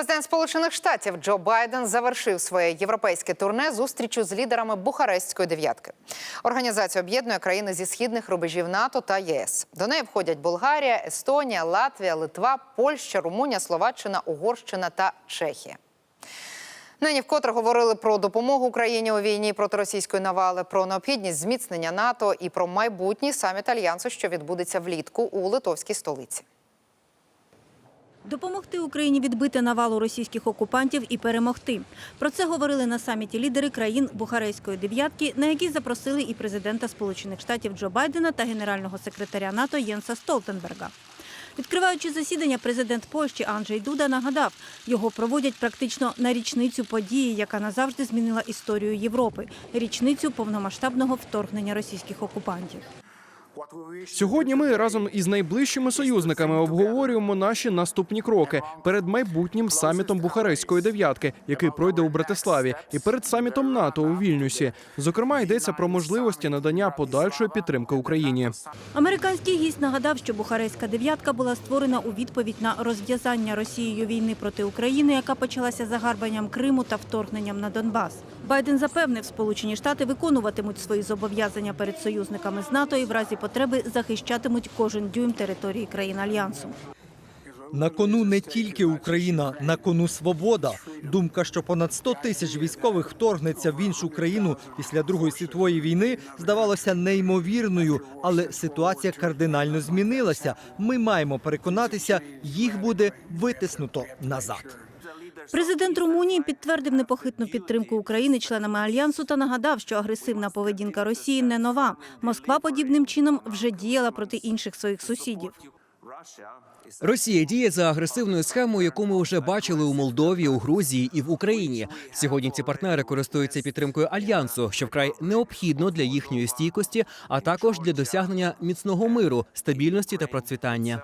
Президент Сполучених Штатів Джо Байден завершив своє європейське турне зустрічю з лідерами Бухарестської дев'ятки. Організація об'єднує країни зі східних рубежів НАТО та ЄС. До неї входять Болгарія, Естонія, Латвія, Литва, Польща, Румунія, Словаччина, Угорщина та Чехія. Нині вкотре говорили про допомогу Україні у війні проти російської навали, про необхідність зміцнення НАТО і про майбутній саміт альянсу, що відбудеться влітку у литовській столиці. Допомогти Україні відбити навалу російських окупантів і перемогти. Про це говорили на саміті лідери країн Бухарейської дев'ятки, на який запросили і президента Сполучених Штатів Джо Байдена та генерального секретаря НАТО Єнса Столтенберга. Відкриваючи засідання, президент Польщі Анджей Дуда нагадав, його проводять практично на річницю події, яка назавжди змінила історію Європи річницю повномасштабного вторгнення російських окупантів. Сьогодні ми разом із найближчими союзниками обговорюємо наші наступні кроки перед майбутнім самітом Бухарестської дев'ятки, який пройде у Братиславі, і перед самітом НАТО у Вільнюсі. Зокрема, йдеться про можливості надання подальшої підтримки Україні. Американський гість нагадав, що Бухарестська дев'ятка була створена у відповідь на розв'язання Росією війни проти України, яка почалася загарбанням Криму та вторгненням на Донбас. Байден запевнив, Сполучені Штати виконуватимуть свої зобов'язання перед союзниками з НАТО і в разі потреби захищатимуть кожен дюйм території країн альянсу. На кону не тільки Україна, на кону свобода. Думка, що понад 100 тисяч військових вторгнеться в іншу країну після Другої світової війни, здавалося неймовірною, але ситуація кардинально змінилася. Ми маємо переконатися, їх буде витиснуто назад. Президент Румунії підтвердив непохитну підтримку України членами альянсу та нагадав, що агресивна поведінка Росії не нова. Москва подібним чином вже діяла проти інших своїх сусідів. Росія діє за агресивною схемою, яку ми вже бачили у Молдові, у Грузії і в Україні. Сьогодні ці партнери користуються підтримкою альянсу, що вкрай необхідно для їхньої стійкості, а також для досягнення міцного миру, стабільності та процвітання.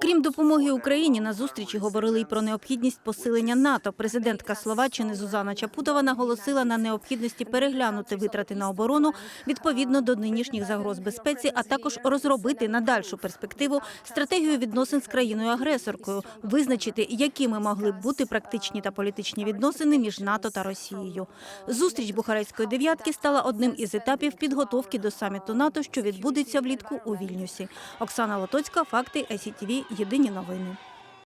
Крім допомоги Україні, на зустрічі говорили й про необхідність посилення НАТО. Президентка Словаччини Зузана Чапутова наголосила на необхідності переглянути витрати на оборону відповідно до нинішніх загроз безпеці, а також розробити на дальшу перспективу стратегію відносин з країною-агресоркою, визначити, якими могли б бути практичні та політичні відносини між НАТО та Росією. Зустріч Бухарестської дев'ятки стала одним із етапів підготовки до саміту НАТО, що відбудеться влітку у Вільнюсі. Оксана Лотоцька, факти ЕСІТВ, Єдині новини.